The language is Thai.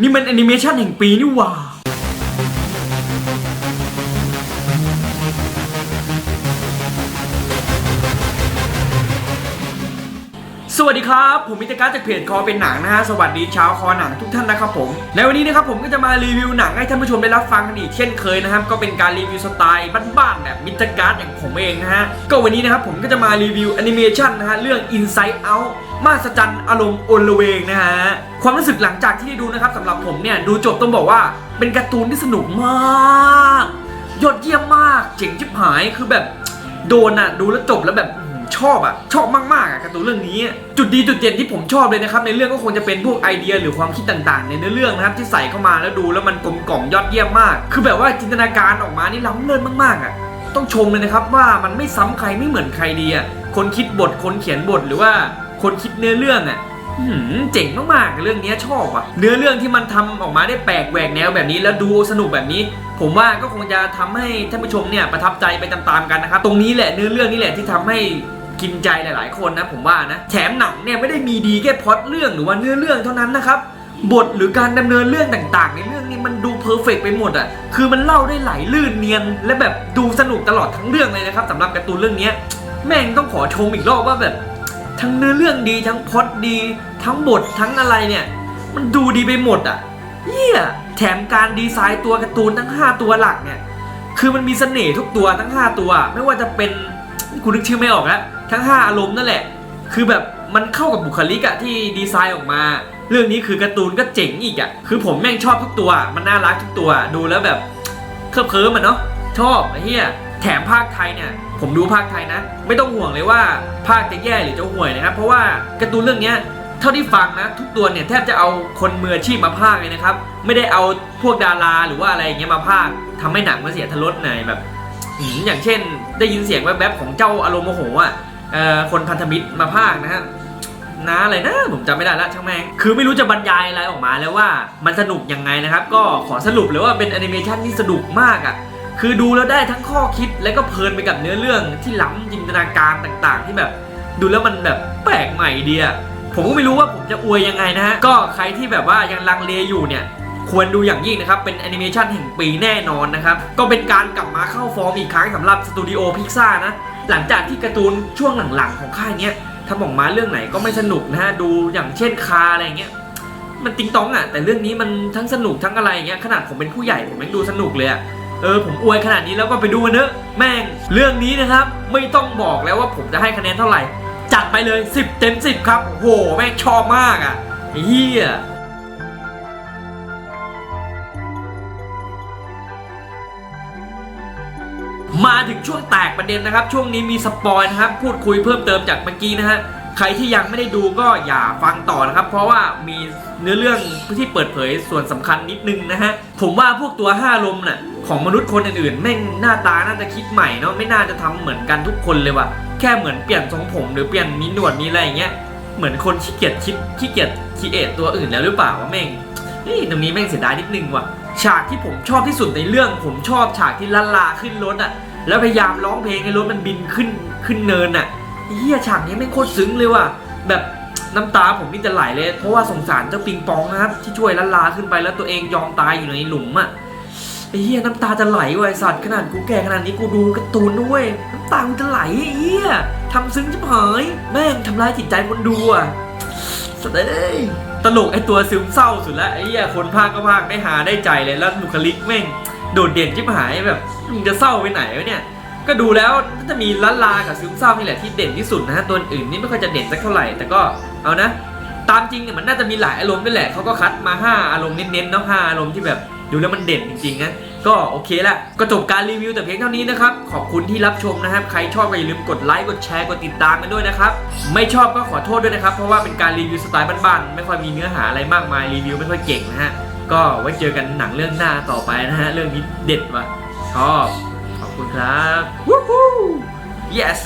นี่มันแอนิเมชันแห่งปีนี่หว่า สวัสดีครับ ผมมิตรการจากเพจคอเป็นหนังนะฮะ สวัสดีชาวคอหนังทุกท่านนะครับผม ในวันนี้นะครับผมก็จะมารีวิวหนังให้ท่านผู้ชมได้รับฟังกันอีกเช่นเคยนะครับ ก็เป็นการรีวิวสไตล์บ้านๆแบบมิตรการอย่างผมเองนะฮะ ก็วันนี้นะครับผมก็จะมารีวิวแอนิเมชันนะฮะเรื่อง Inside Out มาสจันอารมณ์โอลเวงนะฮะ ความรู้สึกหลังจากที่ได้ดูนะครับสำหรับผมเนี่ยดูจบต้องบอกว่าเป็นการ์ตูนที่สนุกมาก ยอดเยี่ยมมากเจ๋งชิบหายคือแบบโดนอะดูแล้วจบแล้วแบบ ชอบอะชอบมากๆอะการ์ตูนเรื่องนี้ จุดดีจุดเด่นที่ผมชอบเลยนะครับในเรื่องก็คงจะเป็นพวกไอเดียหรือความคิดต่างๆ ในเนื้อเรื่องนะครับที่ใส่เข้ามาแล้วดูแล้วมันกลมกล่อมยอดเยี่ยมมาก คือแบบว่าจินตนาการออกมานี่ล้ำเลิศมากๆอะต้องชมเลยนะครับว่ามันไม่ซ้ำใครไม่เหมือนใครดีอะคนคิดบทคนเขียนบทหรือว่าคนคิดเนื้อเรื่องอะหืมเจ๋งมากๆเรื่องนี้ชอบอะ เนื้อเรื่องที่มันทำออกมาได้แปลกแหวกแนวแบบนี้แล้วดูสนุกแบบนี้ ผมว่าก็คงจะทำให้ท่านผู้ชมเนี่ยประทับใจไปตามๆกันนะครับ ตรงนี้แหละเนื้อเรื่องนี่แหละที่ทำให้ กินใจหลาย ๆ คนนะผมว่านะแถมหนังเนี่ยไม่ได้มีดีแค่พล็อตเรื่องหรือว่าเนื้อเรื่องเท่านั้นนะครับบทหรือการดำเนินเรื่องต่าง ๆ ในเรื่องนี้มันดูเพอร์เฟกไปหมดอะคือมันเล่าได้ไหลลื่นเนียน และแบบดูสนุกตลอดทั้งเรื่องเลยนะครับสำหรับการ์ตูนเรื่องนี้แม่งต้องขอชมอีกรอบว่าแบบ ทั้งเนื้อเรื่องดีทั้งพล็อตดี ทั้งบททั้งอะไรเนี่ย มันดูดีไปหมดอะเฮียแถมการดีไซน์ตัวการ์ตูนทั้ง 5 ตัวหลักเนี่ยคือมันมีเสน่ห์ทุกตัวทั้ง 5 ตัว ไม่ว่าจะเป็น คุณนึกชื่อไม่ออกแล้วทั้ง5อารมณ์นั่นแหละ คือแบบมันเข้ากับบุคลิกอะที่ดีไซน์ออกมา เรื่องนี้คือการ์ตูนก็เจ๋งอีกอะคือผมแม่งชอบทุกตัว มันน่ารักทุกตัวดูแล้วแบบเคลิบเคลิ้มอะเนาะชอบไอ้เหี้ยแถมภาคไทยเนี่ย ผมดูภาคไทยนะ ไม่ต้องห่วงเลยว่าภาคจะแย่หรือจะห่วยนะครับ เพราะว่าการ์ตูนเรื่องเนี้ยเท่าที่ฟังนะทุกตัวเนี่ยแทบจะเอาคนมืออาชีพมาภาคเลยนะครับ ไม่ได้เอาพวกดาราหรือว่าอะไรอย่างเงี้ยมาภาคทำให้หนังมันเสียทรสหน่อยแบบ อย่างเช่น ได้ยินเสียงแวบๆของเจ้าอารมณ์โมโหอะคนพันธมิตรมาภาคนะฮะนะอะไรนะผมจำไม่ได้ละช่างแม่งคือไม่รู้จะบรรยายอะไรออกมาแล้วว่ามันสนุกยังไงนะครับ ก็ขอสรุปเลยว่าเป็นแอนิเมชันที่สนุกมากอะ่ะคือดูแล้วได้ทั้งข้อคิดและก็เพลินไปกับเนื้อเรื่องที่ล้ำจินตนาการต่างๆ ที่แบบ ดูแล้วมันแบบแปลกใหม่ดีอะผมก็ไม่รู้ว่าผมจะอวยยังไงนะฮะก็ใครที่แบบว่ายังลังเลอยู่เนี่ย ควรดูอย่างยิ่งนะครับ เป็นแอนิเมชันแห่งปีแน่นอนนะครับ ก็เป็นการกลับมาเข้าฟอร์มอีกครั้งสำหรับสตูดิโอพิกซ่านะ หลังจากที่การ์ตูนช่วงหลังๆของค่ายเนี้ยทำออกมาเรื่องไหนก็ไม่สนุกนะฮะ ดูอย่างเช่นคาอะไรเงี้ย มันติงตองอะ แต่เรื่องนี้มันทั้งสนุกทั้งอะไรเงี้ย ขนาดผมเป็นผู้ใหญ่ผมยังดูสนุกเลยอะเออผมอวยขนาดนี้แล้วก็ไปดูกันเถอะแม่งเรื่องนี้นะครับ ไม่ต้องบอกแล้วว่าผมจะให้คะแนนเท่าไหร่ จัดไปเลย 10 เต็ม 10 ครับโหแม่งชอบมากอะเฮีย มาถึงช่วงแตกประเด็นนะครับ ช่วงนี้มีสปอยนะครับ พูดคุยเพิ่มเติมจากเมื่อกี้นะฮะใครที่ยังไม่ได้ดูก็อย่าฟังต่อนะครับ เพราะว่ามีเนื้อเรื่องที่เปิดเผยส่วนสำคัญนิดนึงนะฮะ ผมว่าพวกตัวห้าลมน่ะของมนุษย์คนอื่นๆแม่งหน้าตาน่าจะคิดใหม่เนาะไม่น่าจะทำเหมือนกันทุกคนเลยว่ะแค่เหมือนเปลี่ยนทรงผมหรือเปลี่ยนมีหนวดมีอะไรอย่างเงี้ยเหมือนคนขี้เกียจคิดขี้เกียจคิดเอทตัวอื่นแล้วหรือเปล่าวะแม่งนี่ตรงนี้แม่งเสียดายนิดนึงว่ะฉากที่ผมชอบที่สุดในเรื่องผมชอบฉากที่ลันลาขึ้นรถอะ แล้วพยายามร้องเพลงให้รถมันบินขึ้นขึ้นเนินอะเฮียฉากนี้แม่โคตรซึ้งเลยว่ะแบบน้ำตาผมนี่จะไหลเลย เพราะว่าสงสารเจ้าปิงปองนะครับ ที่ช่วยลันลาขึ้นไปแล้วตัวเองยอมตายอยู่ในหลุมอะไอ้เฮียน้ำตาจะไหลว่ะไอสัตว์ขนาดกูแก่ขนาดนี้กูดูการ์ตูนด้วยน้ำตามันจะไหลไอ้เฮียทำซึ้งชิบหายแม่งทำร้ายจิตใจคนดูอะสเด้ยตลกไอตัวซึมเศร้าสุดแล้วไอ้เหี้ยคนภาคก็ภาคได้หาได้ใจเลยแล้วบุคลิกแม่งโดดเด่นชิบหายแบบ มึงจะเศร้าไปไหนวะเนี่ย ก็ดูแล้วน่าจะมีล้านลากับซึมเศร้านี่แหละที่เด่นที่สุดนะฮะตัวอื่นนี่ไม่ค่อยจะเด่นสักเท่าไหร่แต่ก็เอานะ ตามจริงเนี่ยมันน่าจะมีหลายอารมณ์ด้วยแหละเขาก็คัดมา 5 อารมณ์เน้นๆเนาะ5อารมณ์ที่แบบดูแล้วมันเด่นจริงๆนะก็โอเคละก็จบการรีวิวแต่เพียงเท่านี้นะครับ ขอบคุณที่รับชมนะครับ ใครชอบก็อย่าลืมกดไลค์กดแชร์กดติดตามกันด้วยนะครับ ไม่ชอบก็ขอโทษด้วยนะครับ เพราะว่าเป็นการรีวิวสไตล์บ้านๆไม่ค่อยมีเนื้อหาอะไรมากมายรีวิวไม่ค่อยเก่งนะฮะก็ไว้เจอกันหนังเรื่องหน้าต่อไปนะฮะเรื่องนี้เด็ดว่ะ ชอบ ขอบคุณครับ Woohoo yes